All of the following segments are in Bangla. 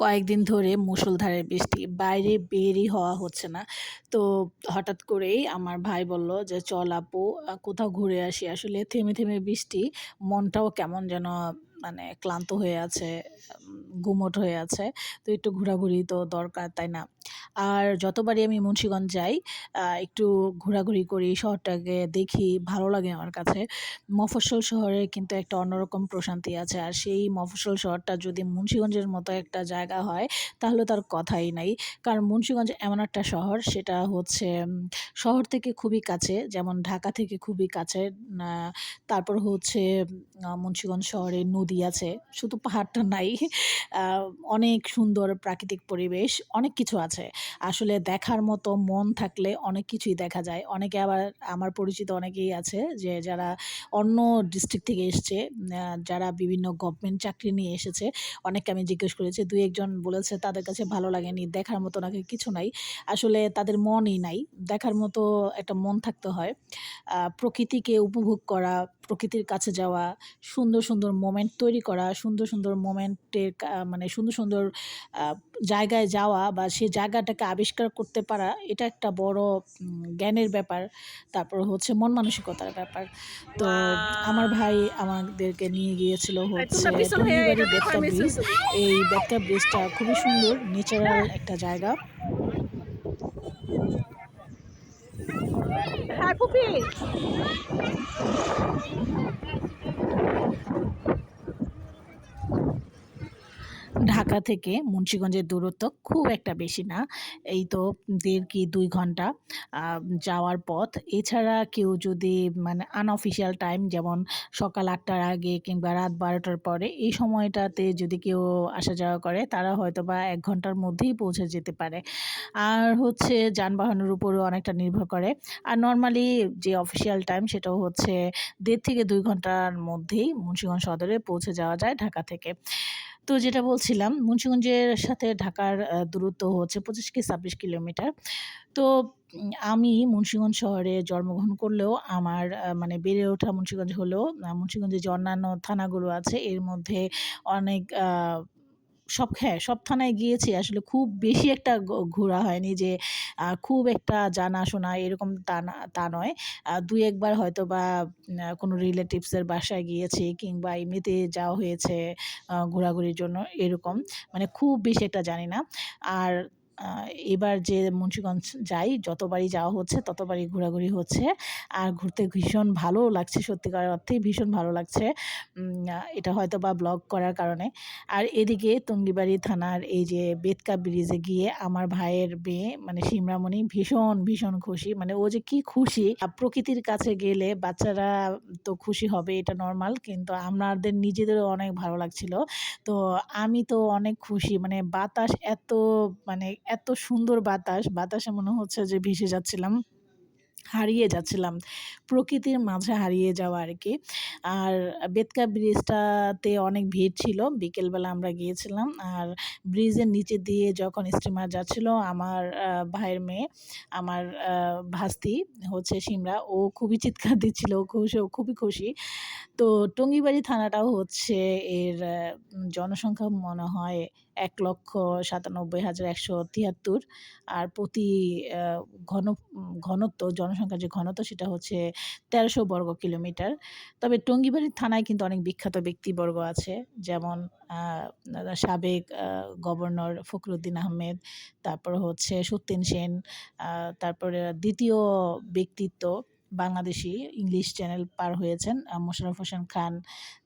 কয়েকদিন ধরে মুষলধারে বৃষ্টি, বাইরে বেরই হওয়া হচ্ছে না। তো হঠাৎ করেই আমার ভাই বলল যে, চল আপু কোথাও ঘুরে আসি। আসলে থেমে থেমে বৃষ্টি, মনটাও কেমন যেন মানে ক্লান্ত হয়ে আছে গুমট হয়ে আছে। তো একটু ঘোরাঘুরি তো দরকার, তাই না? আর যতবারই আমি মুন্সিগঞ্জ যাই একটু ঘোরাঘুরি করি, শহরটাকে দেখি, ভালো লাগে আমার কাছে। মফস্বল শহরে কিন্তু একটা অন্যরকম প্রশান্তি আছে। আর সেই মফস্বল শহরটা যদি মুন্সিগঞ্জের মতো একটা জায়গা হয়, তাহলে তার কথাই নাই। কারণ মুন্সিগঞ্জ এমন একটা শহর, সেটা হচ্ছে শহর থেকে খুবই কাছে, যেমন ঢাকা থেকে খুবই কাছে তারপর হচ্ছে মুন্সিগঞ্জ শহরে নদী আছে। শুধু পাহাড়টা নাই অনেক সুন্দর প্রাকৃতিক পরিবেশ, অনেক কিছু আছে। আসলে দেখার মতো মন থাকলে অনেক কিছুই দেখা যায়। অনেকে আবার, আমার পরিচিত অনেকেই আছে যে, যারা অন্য ডিস্ট্রিক্ট থেকে এসছে যারা বিভিন্ন গভর্নমেন্ট চাকরি নিয়ে এসেছে। অনেককে আমি জিজ্ঞেস করেছি, দুই একজন বলেছে, তাদের কাছে ভালো লাগেনি, দেখার মতো নাকি কিছু নাই। আসলে তাদের মনই নাই। দেখার মতো একটা মন থাকতে হয়। প্রকৃতিকে উপভোগ করা, প্রকৃতির কাছে যাওয়া, সুন্দর সুন্দর মোমেন্ট তৈরি করা, সুন্দর সুন্দর মোমেন্টের মানে সুন্দর সুন্দর জায়গায় যাওয়া বা সেই জায়গাটাকে আবিষ্কার করতে পারা এটা একটা বড় জ্ঞানের ব্যাপার। তারপর হচ্ছে মন মানসিকতার ব্যাপার। তো আমার ভাই আমাদেরকে নিয়ে গিয়েছিল হচ্ছে তোমরা পিছন টঙ্গিবাড়ি বেতকা ব্রিজ। এই বেতকা ব্রিজটা খুবই সুন্দর ন্যাচারাল একটা জায়গা। হ্যাঁ ঢাকা থেকে মুন্সিগঞ্জের দূরত্ব খুব একটা বেশি না। এই তো দেড় কি দুই ঘণ্টা যাওয়ার পথ। এছাড়া কেউ যদি মানে আনঅফিসিয়াল টাইম যেমন সকাল আটটার আগে কিংবা রাত বারোটার পরে এই সময়টাতে যদি কেউ আসা যাওয়া করে, তারা হয়তো বা এক ঘণ্টার মধ্যেই পৌঁছে যেতে পারে। আর হচ্ছে যানবাহনের উপরও অনেকটা নির্ভর করে। আর নর্মালি যে অফিসিয়াল টাইম সেটাও হচ্ছে দেড় থেকে দুই ঘণ্টার মধ্যেই মুন্সিগঞ্জ সদরে পৌঁছে যাওয়া যায় ঢাকা থেকে। তো যেটা বলছিলাম, মুন্সিগঞ্জের সাথে ঢাকার দূরত্ব হচ্ছে পঁচিশ কি ছাব্বিশ কিলোমিটার। তো আমি মুন্সিগঞ্জ শহরে জন্মগ্রহণ করলেও আমার মানে বেড়ে ওঠা মুন্সিগঞ্জ হলেও মুন্সিগঞ্জে যে অন্যান্য থানাগুলো আছে, এর মধ্যে অনেক সব হ্যাঁ সব থানায় গিয়েছি। আসলে খুব বেশি একটা ঘোরা হয়নি যে খুব একটা জানাশোনা এরকম তা না, তা নয়। দু একবার হয়তো বা কোনো রিলেটিভসের বাসায় গিয়েছি কিংবা এমনিতে যাওয়া হয়েছে ঘোরাঘুরির জন্য এরকম। মানে খুব বেশি একটা জানি না। আর এবার যে মুন্সীগঞ্জ যাই, যতবারই যাওয়া হচ্ছে, ততবারই ঘোরাঘুরি হচ্ছে। আর ঘুরতে ভীষণ ভালো লাগছে, সত্যিকার অর্থেই ভীষণ ভালো লাগছে। এটা হয়তো বা ব্লগ করার কারণে। আর এদিকে টঙ্গিবাড়ি থানার এই যে বেতকা ব্রিজে গিয়ে আমার ভাইয়ের মেয়ে মানে সিমরামণি ভীষণ ভীষণ খুশি। মানে ও যে কি খুশি প্রকৃতির কাছে গেলে বাচ্চারা তো খুশি হবে, এটা নর্মাল কিন্তু আমাদের নিজেদেরও অনেক ভালো লাগছিল। তো আমি তো অনেক খুশি মানে বাতাস এত মানে এত সুন্দর বাতাস, বাতাসে মনে হচ্ছে যে ভেসে যাচ্ছিলাম, হারিয়ে যাচ্ছিলাম, প্রকৃতির মাঝে হারিয়ে যাওয়া আর কি আর বেতকা ব্রিজটাতে অনেক ভিড় ছিল, বিকেলবেলা আমরা গিয়েছিলাম, আর ব্রিজের নিচে দিয়ে যখন স্টিমার যাচ্ছিল, আমার ভাইয়ের মেয়ে, আমার ভাস্তি হচ্ছে সিমরা, ও খুবই চিৎকার দিচ্ছিল, ও খুশি ও খুবই খুশি। তো টঙ্গিবাড়ি থানাটাও হচ্ছে এর জনসংখ্যা মনে হয় এক লক্ষ সাতানব্বই হাজার একশো তিয়াত্তর। আর প্রতি ঘন, ঘনত্ব, জনসংখ্যার যে ঘনত্ব সেটা হচ্ছে তেরোশো বর্গ কিলোমিটার। তবে টঙ্গিবাড়ি থানায় কিন্তু অনেক বিখ্যাত ব্যক্তিবর্গ আছে, যেমন সাবেক গভর্নর ফখরুদ্দিন আহমেদ, তারপর হচ্ছে সত্যেন সেন তারপরে দ্বিতীয় ব্যক্তিত্ব বাংলাদেশি ইংলিশ চ্যানেল পার হয়েছেন আহ, মোশাররফ হোসেন খান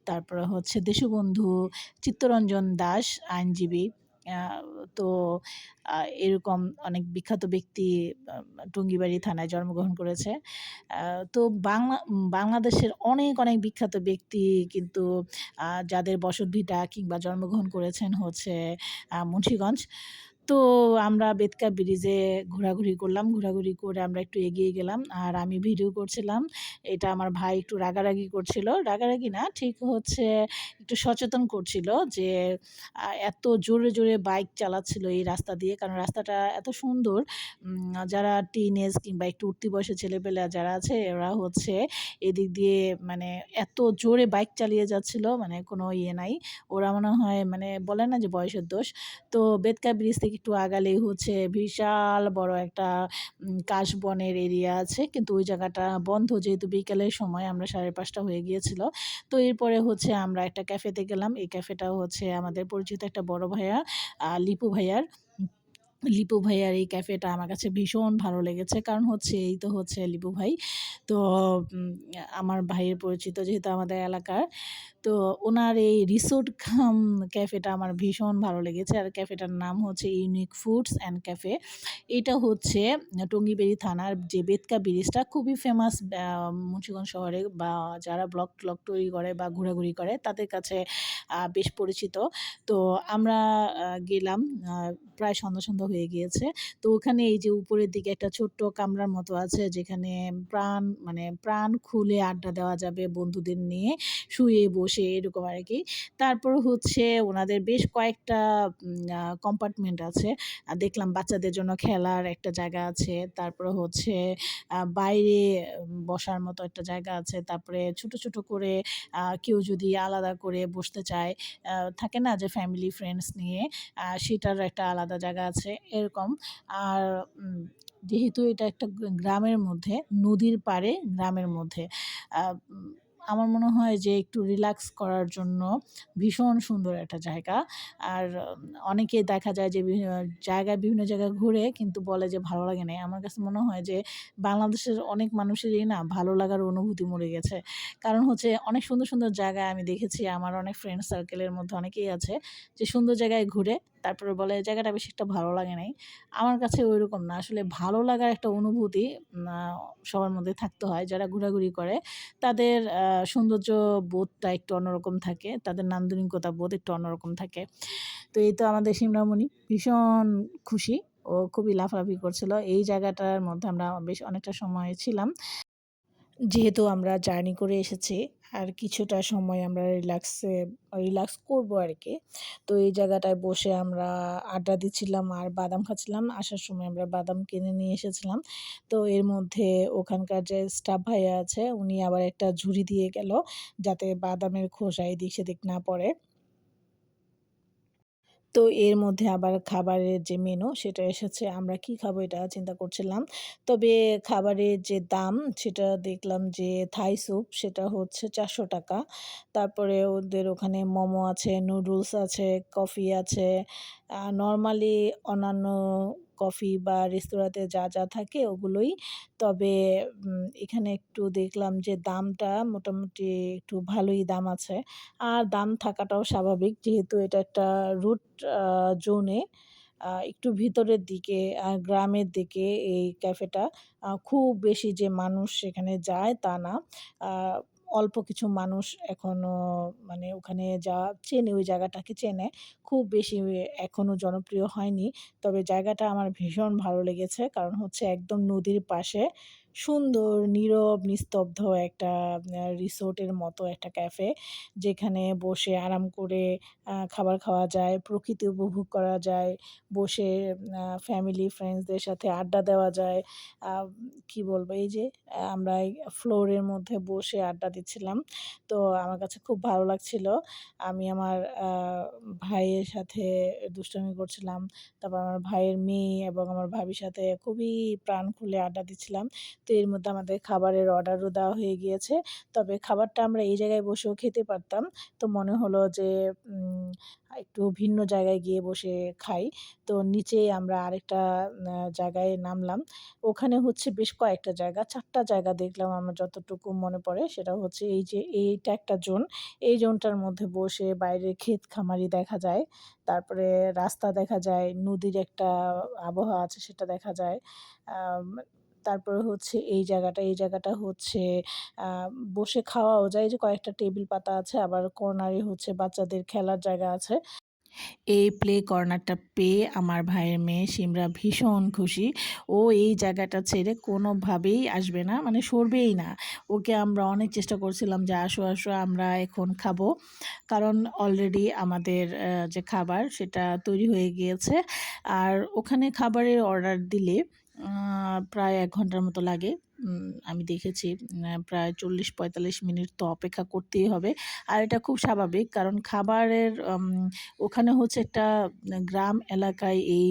তারপরে হচ্ছে দেশবন্ধু চিত্তরঞ্জন দাস আইনজীবী তো এরকম অনেক বিখ্যাত ব্যক্তি টুঙ্গিবাড়ি থানায় জন্মগ্রহণ করেছে। তো বাংলা বাংলাদেশের অনেক অনেক বিখ্যাত ব্যক্তি কিন্তু যাদের বসতভিটা কিংবা জন্মগ্রহণ করেছেন হচ্ছে মুন্সিগঞ্জ। তো আমরা বেতকা ব্রিজে ঘোরাঘুরি করলাম। ঘোরাঘুরি করে আমরা একটু এগিয়ে গেলাম। আর আমি ভিডিও করছিলাম। এটা আমার ভাই একটু রাগারাগি করছিল। রাগারাগি না, ঠিক হচ্ছে একটু সচেতন করছিল যে এত জোরে, জোরে বাইক চালাচ্ছিল এই রাস্তা দিয়ে। কারণ রাস্তাটা এত সুন্দর যারা টিনেজ কিংবা একটু উঠতি বয়সে ছেলেপেলা যারা আছে ওরা হচ্ছে এদিক দিয়ে মানে এত জোরে বাইক চালিয়ে যাচ্ছিল মানে কোনো ইয়ে নাই। ওরা মনে হয় মানে বলে না যে বয়সের দোষ। তো বেতকা ব্রিজ থেকে একটু আগালেই হচ্ছে বিশাল বড় একটা, উম, কাশবনের এরিয়া আছে। কিন্তু ওই জায়গাটা বন্ধ যেহেতু বিকেলের সময়, আমরা ৫:৩০ হয়ে গিয়েছিল। তো এরপরে হচ্ছে আমরা একটা ক্যাফেতে গেলাম। এই ক্যাফেটা হচ্ছে আমাদের পরিচিত একটা বড় ভাইয়া লিপু ভাইয়ার। লিপু ভাইয়ার এই ক্যাফেটা আমার কাছে ভীষণ ভালো লেগেছে। কারণ হচ্ছে এই তো হচ্ছে লিপু ভাই। তো আমার ভাইয়ের পরিচিত যেহেতু আমাদের এলাকার। তো ওনার এই রিসোর্ট ক্যাফেটা আমার ভীষণ ভালো লেগেছে। আর ক্যাফেটার নাম হচ্ছে ইউনিক ফুডস অ্যান্ড ক্যাফে। এটা হচ্ছে টঙ্গিবাড়ি থানার যে বেতকা ব্রিজটা খুবই ফেমাস মুন্সিগঞ্জ শহরে বা যারা ব্লগ ট্লগ তৈরি করে বা ঘোরাঘুরি করে তাদের কাছে বেশ পরিচিত। তো আমরা গেলাম প্রায় সন্ধ্যা, সন্ধ্যা হয়ে গিয়েছে। তো ওখানে এই যে উপরের দিকে একটা ছোট্ট কামরার মতো আছে যেখানে প্রাণ মানে প্রাণ খুলে আড্ডা দেওয়া যাবে বন্ধুদের নিয়ে শুয়ে বসে এরকম আর কি তারপর হচ্ছে ওনাদের বেশ কয়েকটা কম্পার্টমেন্ট আছে। দেখলাম বাচ্চাদের জন্য খেলার একটা জায়গা আছে। তারপরে হচ্ছে বাইরে বসার মতো একটা জায়গা আছে। তারপরে ছোট, ছোট করে কেউ যদি আলাদা করে বসতে চায়, থাকে না যে ফ্যামিলি ফ্রেন্ডস নিয়ে সেটার একটা আলাদা জায়গা আছে এরকম। আর যেহেতু এটা একটা গ্রামের মধ্যে, নদীর পাড়ে গ্রামের মধ্যে। আমার মনে হয় যে একটু রিল্যাক্স করার জন্য ভীষণ সুন্দর একটা জায়গা। আর অনেকে দেখা যায় যে বিভি জায়গায় বিভিন্ন জায়গায় ঘুরে কিন্তু বলে যে ভালো লাগে নাই। আমার কাছে মনে হয় যে বাংলাদেশের অনেক মানুষেরই না ভালো লাগার অনুভূতি মরে গেছে। কারণ হচ্ছে অনেক সুন্দর, সুন্দর জায়গায় আমি দেখেছি আমার অনেক ফ্রেন্ড সার্কেলের মধ্যে অনেকেই আছে যে সুন্দর জায়গায় ঘুরে তারপরে বলে জায়গাটা বেশি একটা ভালো লাগে নাই। আমার কাছে ঐরকম না। আসলে ভালো লাগার একটা অনুভূতি সবার মধ্যে থাকতে হয়। যারা ঘোরাঘুরি করে, তাদের সৌন্দর্য বোধটা একটু অন্যরকম থাকে। তাদের নান্দনিকতা বোধ একটু অন্যরকম থাকে। তো এই তো আমাদের সিমরামণি ভীষণ খুশি। ও খুবই লাফালাফি করছিল। এই জায়গাটার মধ্যে আমরা বেশ অনেকটা সময় ছিলাম। যেহেতু আমরা জার্নি করে এসেছি আর কিছুটা সময় আমরা রিল্যাক্সে রিল্যাক্স করব আর কি তো এই জায়গাটায় বসে আমরা আড্ডা দিচ্ছিলাম আর বাদাম খাচ্ছিলাম। আসার সময় আমরা বাদাম কিনে নিয়ে এসেছিলাম। তো এর মধ্যে ওখানকার যে স্টাফ ভাইয়া আছে, উনি আবার একটা ঝুড়ি দিয়ে গেল যাতে বাদামের খোসা এদিক সেদিক না পড়ে। তো এর মধ্যে আবার খাবারের যে মেনু সেটা এসেছে। আমরা কি খাব এটা চিন্তা করছিলাম। তবে খাবারের যে দাম সেটা দেখলাম যে থাই স্যুপ সেটা হচ্ছে ৳৪০০ তারপরে ওদের ওখানে মোমো আছে, নুডলস আছে, কফি আছে। নর্মালি অন্যান্য কফি বা রেস্তোরাঁতে যা, যা থাকে ওগুলোই। তবে এখানে একটু দেখলাম যে দামটা মোটামুটি একটু ভালোই দাম আছে। আর দাম থাকাটাও স্বাভাবিক যেহেতু এটা একটা রুট জোনে একটু ভিতরের দিকে গ্রামের দিকে এই ক্যাফেটা। খুব বেশি যে মানুষ সেখানে যায় তা না। অল্প কিছু মানুষ এখনও মানে ওখানে যা চেনে, ওই জায়গাটাকে চেনে। খুব বেশি এখনও জনপ্রিয় হয়নি। তবে জায়গাটা আমার ভীষণ ভালো লেগেছে। কারণ হচ্ছে একদম নদীর পাশে সুন্দর নীরব নিস্তব্ধ একটা রিসোর্টের মতো একটা ক্যাফে। যেখানে বসে আরাম করে খাবার খাওয়া যায়, প্রকৃতি উপভোগ করা যায়, বসে ফ্যামিলি ফ্রেন্ডসদের সাথে আড্ডা দেওয়া যায়। কি বলব এই যে আমরা ফ্লোরের মধ্যে বসে আড্ডা দিচ্ছিলাম। তো আমার কাছে খুব ভালো লাগছিল। আমি আমার ভাইয়ের সাথে দুষ্টামি করছিলাম। তারপর আমার ভাইয়ের মেয়ে এবং আমার ভাবির সাথে খুবই প্রাণ খুলে আড্ডা দিচ্ছিলাম। তো এর মধ্যে আমাদের খাবারের অর্ডারও দেওয়া হয়ে গিয়েছে। তবে খাবারটা আমরা এই জায়গায় বসেও খেতে পারতাম। তো মনে হলো যে একটু ভিন্ন জায়গায় গিয়ে বসে খাই। তো নিচেই আমরা আরেকটা জায়গায় নামলাম। ওখানে হচ্ছে বেশ কয়েকটা জায়গা, চারটা জায়গা দেখলাম আমার যতটুকু মনে পড়ে। সেটা হচ্ছে এই যে এইটা একটা জোন। এই জোনটার মধ্যে বসে বাইরে ক্ষেত খামারি দেখা যায়। তারপরে রাস্তা দেখা যায়, নদীর একটা আবহাওয়া আছে সেটা দেখা যায়। তারপরে হচ্ছে এই জায়গাটা, এই জায়গাটা হচ্ছে বসে খাওয়াও যায়। যে কয়েকটা টেবিল পাতা আছে আবার কর্নারে হচ্ছে বাচ্চাদের খেলার জায়গা আছে। এই প্লে কর্নারটা পেয়ে আমার ভাইয়ের মেয়ে সিমরা ভীষণ খুশি ও এই জায়গাটা ছেড়ে কোনোভাবেই আসবে না মানে সরবেই না ওকে আমরা অনেক চেষ্টা করছিলাম যে আসো আসো আমরা এখন খাব কারণ অলরেডি আমাদের যে খাবার সেটা তৈরি হয়ে গিয়েছে আর ওখানে খাবারের অর্ডার দিলে প্রায় এক ঘণ্টার মতো লাগে। আমি দেখেছি প্রায় চল্লিশ পঁয়তাল্লিশ মিনিট তো অপেক্ষা করতেই হবে। আর এটা খুব স্বাভাবিক, কারণ খাবারের ওখানে হচ্ছে একটা গ্রাম এলাকায় এই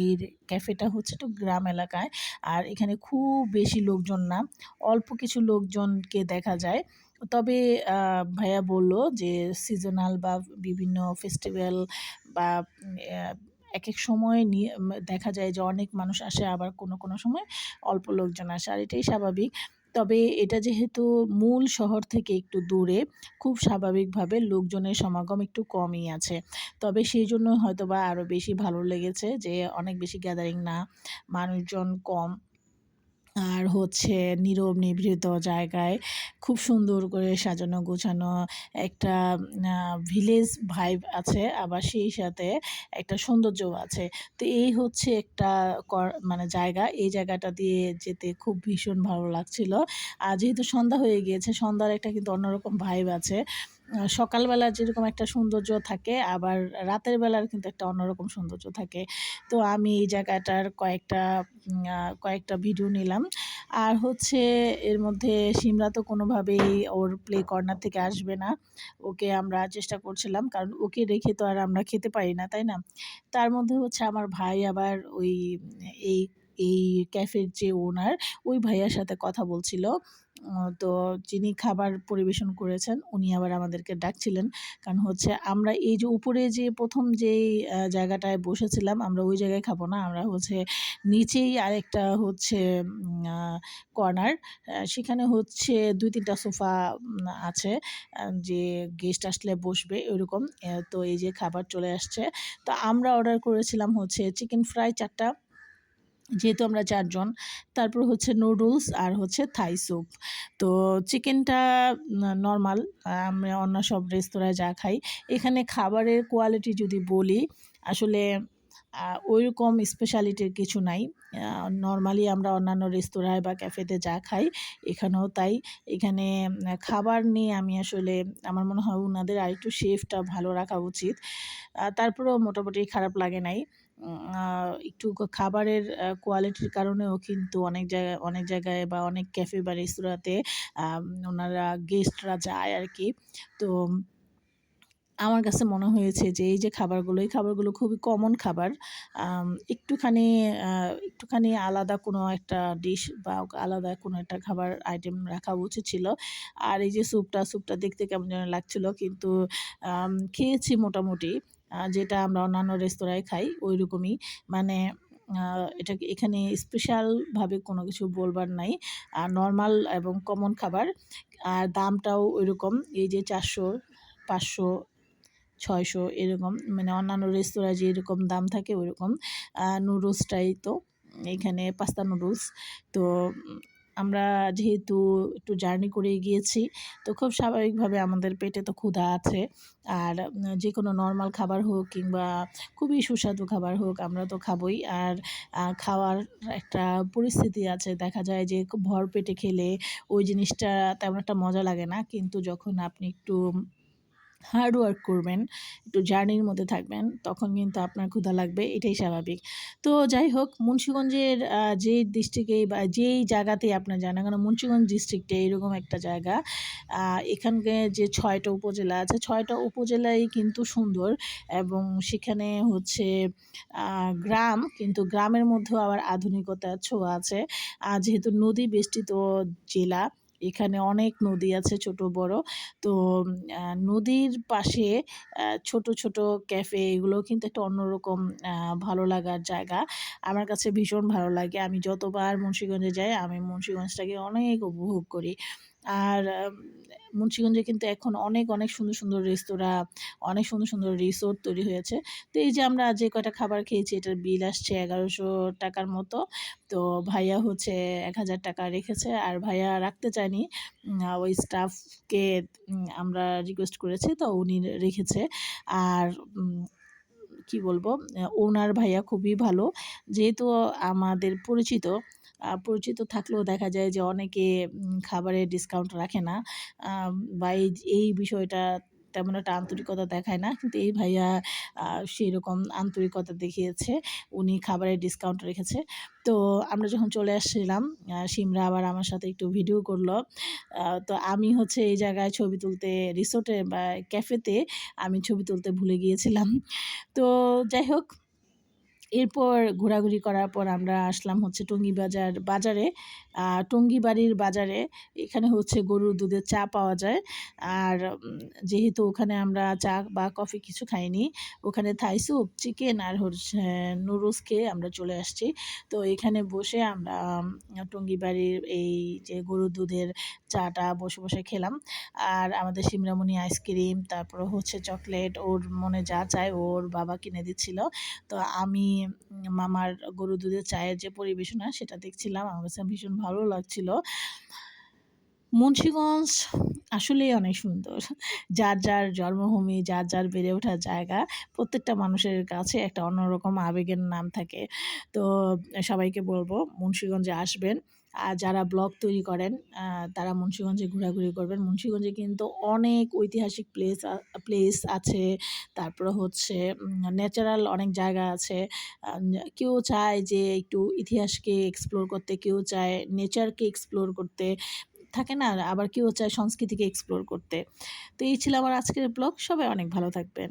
এই ক্যাফেটা হচ্ছে তো গ্রাম এলাকায়। আর এখানে খুব বেশি লোকজন না, অল্প কিছু লোকজনকে দেখা যায়। তবে ভাইয়া বলল যে সিজনাল বা বিভিন্ন ফেস্টিভ্যাল বা এক এক সময় নিয়ে দেখা যায় যে অনেক মানুষ আসে, আবার কোনো কোনো সময় অল্প লোকজন আসে, আর এটাই স্বাভাবিক। তবে এটা যেহেতু মূল শহর থেকে একটু দূরে, খুব স্বাভাবিকভাবে লোকজনের সমাগম একটু কমই আছে। তবে সেই জন্য হয়তো বা আরও বেশি ভালো লেগেছে যে অনেক বেশি গ্যাদারিং না, মানুষজন কম। আর হচ্ছে নীরব নিভৃত জায়গায় খুব সুন্দর করে সাজানো গোছানো একটা ভিলেজ ভাইব আছে। আবার সেই সাথে একটা সৌন্দর্যও আছে। তো এই হচ্ছে একটা মানে জায়গা। এই জায়গাটা দিয়ে যেতে খুব ভীষণ ভালো লাগছিল। আর যেহেতু সন্ধ্যা হয়ে গিয়েছে, সন্ধ্যার একটা কিন্তু অন্যরকম ভাইব আছে। সকালবেলা যেরকম একটা সৌন্দর্য থাকে, আবার রাতের বেলার কিন্তু একটা অন্যরকম সৌন্দর্য থাকে। তো আমি এই জায়গাটার কয়েকটা কয়েকটা ভিডিও নিলাম। আর হচ্ছে এর মধ্যে সিমরা তো কোনোভাবেই ওর প্লে কর্নার থেকে আসবে না। ওকে আমরা চেষ্টা করছিলাম, কারণ ওকে রেখে তো আর আমরা খেতে পারি না, তাই না? তার মধ্যে হচ্ছে আমার ভাই আবার ওই, এই এই ক্যাফের যে ওনার, ওই ভাইয়ার সাথে কথা বলছিল। তো যিনি খাবার পরিবেশন করেছেন, উনি আবার আমাদেরকে ডাকছিলেন। কারণ হচ্ছে আমরা এই যে উপরে যে প্রথম যেই জায়গাটায় বসেছিলাম, আমরা ওই জায়গায় খাব না। আমরা হচ্ছে নিচেই আরেকটা হচ্ছে কর্নার। সেখানে হচ্ছে দুই তিনটা সোফা আছে যে গেস্ট আসলে বসবে ওইরকম। তো এই যে খাবার চলে আসছে। তো আমরা অর্ডার করেছিলাম হচ্ছে চিকেন ফ্রাই চারটা। যেহেতু আমরা চারজন, তারপর হচ্ছে নুডলস আর হচ্ছে থাই স্যুপ তো চিকেনটা নর্মাল আমরা অন্য সব রেস্তোরাঁয় যা খাই। এখানে খাবারের কোয়ালিটি যদি বলি, আসলে ওইরকম স্পেশালিটির কিছু নাই। নর্মালি আমরা অন্যান্য রেস্তোরাঁয় বা ক্যাফেতে যা খাই, এখানেও তাই। এখানে খাবার নিয়ে আমি আসলে, আমার মনে হয় ওনাদের আরেকটু শেফটা ভালো রাখা উচিত। তারপরেও মোটামুটি খারাপ লাগে নাই। একটু খাবারের কোয়ালিটির কারণেও কিন্তু অনেক জায়গায় অনেক জায়গায় বা অনেক ক্যাফে বা রেস্তোরাঁতে ওনারা গেস্টরা যায় আর কি তো আমার কাছে মনে হয়েছে যে এই যে খাবারগুলো, এই খাবারগুলো খুবই কমন খাবার একটুখানি একটুখানি আলাদা কোনো একটা ডিশ বা আলাদা কোনো একটা খাবার আইটেম রাখা উচিত ছিল। আর এই যে স্যুপটা স্যুপটা দেখতে কেমন যেন লাগছিল, কিন্তু খেয়েছি মোটামুটি। যেটা আমরা অন্যান্য রেস্তোরাঁয় খাই ওই রকমই মানে এটা এখানে স্পেশালভাবে কোনো কিছু বলবার নাই। আর নর্মাল এবং কমন খাবার, আর দামটাও ওই রকম এই যে চারশো, পাঁচশো, ছয়শো এরকম। মানে অন্যান্য রেস্তোরাঁ যে এরকম দাম থাকে ওইরকম। নুডলসটাই তো, এখানে পাস্তা নুডলস। তো আমরা যেহেতু একটু জার্নি করে গিয়েছি, তো খুব স্বাভাবিকভাবে আমাদের পেটে তো ক্ষুধা আছে। আর যে কোনো নর্মাল খাবার হোক কিংবা খুবই সুস্বাদু খাবার হোক আমরা তো খাবই। আর খাওয়ার একটা পরিস্থিতি আছে। দেখা যায় যে ভর পেটে খেলে ওই জিনিসটা তেমন একটা মজা লাগে না। কিন্তু যখন আপনি একটু হার্ড ওয়ার্ক করবেন, একটু জার্নির মধ্যে থাকবেন, তখন কিন্তু আপনার ক্ষুধা লাগবে, এটাই স্বাভাবিক। তো যাই হোক, মুন্সীগঞ্জের যে ডিস্ট্রিক্টে বা, যেই জায়গাতে আপনার জানা কেন, মুন্সীগঞ্জ ডিস্ট্রিক্টে এরকম একটা জায়গা এখানকে যে ছয়টা উপজেলা আছে, ছয়টা উপজেলাই কিন্তু সুন্দর এবং সেখানে হচ্ছে গ্রাম, কিন্তু গ্রামের মধ্যেও আবার আধুনিকতার ছোঁয়া আছে। যেহেতু নদী বেষ্টিত জেলা এখানে অনেক নদী আছে ছোট, বড়। তো নদীর পাশে ছোট ছোট ক্যাফে এগুলো কিন্তু একটা অন্যরকম ভালো লাগার জায়গা। আমার কাছে ভীষণ ভালো লাগে। আমি যতবার মুন্সীগঞ্জে যাই, আমি মুন্সীগঞ্জটাকে অনেক উপভোগ করি। আর মুন্সিগঞ্জে কিন্তু এখন অনেক, অনেক সুন্দর, সুন্দর রেস্তোরাঁ, অনেক সুন্দর, সুন্দর রিসোর্ট তৈরি হয়েছে। তো এই যে আমরা যে কয়টা খাবার খেয়েছি এটার বিল আসছে ৳১১০০ মতো। তো ভাইয়া হচ্ছে ৳১,০০০ রেখেছে। আর ভাইয়া রাখতে চায়নি। ওই স্টাফকে আমরা রিকোয়েস্ট করেছি তো উনি রেখেছে। আর কি বলব? ওনার ভাইয়া খুবই ভালো। যেহেতু আমাদের পরিচিত, পরিচিত থাকলেও দেখা যায় যে অনেকে খাবারে ডিসকাউন্ট রাখে না। বা এই বিষয়টা তেমন একটা আন্তরিকতা দেখায় না। কিন্তু এই ভাইয়া আ সেরকম আন্তরিকতা দেখিয়েছে। উনি খাবারের ডিসকাউন্ট রেখেছে। তো আমরা যখন চলে আসছিলাম, সিমরা আবার আমার সাথে একটু ভিডিও করল তো আমি হচ্ছে এই জায়গায় ছবি তুলতে রিসোর্টে বা ক্যাফেতে আমি ছবি তুলতে ভুলে গিয়েছিলাম। তো যাই হোক এরপর ঘোরাঘুরি করার পর আমরা আসলাম হচ্ছে টঙ্গীবাজার বাজারে। আ টঙ্গীবাড়ির বাজারে এখানে হচ্ছে গরুর দুধের চা পাওয়া যায়। আর যেহেতু ওখানে আমরা চা বা কফি কিছু খাইনি। ওখানে থাই স্যুপ, চিকেন আর হচ্ছে নুডলস খেয়ে আমরা চলে আসছি। তো এখানে বসে আমরা আম টঙ্গীবাড়ির এই যে গরুর দুধের চাটা বসে, বসে খেলাম। আর আমাদের সিমরামণি আইসক্রিম, তারপর হচ্ছে চকলেট ওর মনে যা চায় ওর বাবা কিনে দিচ্ছিল। তো আমি মামার গরু দুধের চায়ের যে পরিবেশনা সেটা দেখছিলাম। আমার কাছে ভীষণ ভালো লাগছিল। মুন্সিগঞ্জ আসলেই অনেক সুন্দর। যার, যার জন্মভূমি, যার, যার বেড়ে ওঠার জায়গা, প্রত্যেকটা মানুষের কাছে একটা অন্যরকম আবেগের নাম থাকে। তো সবাইকে বলব মুন্সিগঞ্জে আসবেন। আর যারা ব্লগ তৈরি করেন তারা মুন্সিগঞ্জে ঘোরাঘুরি করবেন। মুন্সিগঞ্জে কিন্তু অনেক ঐতিহাসিক প্লেস প্লেস আছে। তারপরে হচ্ছে ন্যাচারাল অনেক জায়গা আছে। কেউ চায় যে একটু ইতিহাসকে এক্সপ্লোর করতে, কেউ চায় নেচারকে এক্সপ্লোর করতে। থাকে না? আবার কেউ চায় সংস্কৃতিকে এক্সপ্লোর করতে। তো এই ছিল আমার আজকের ব্লগ। সবাই অনেক ভালো থাকবেন।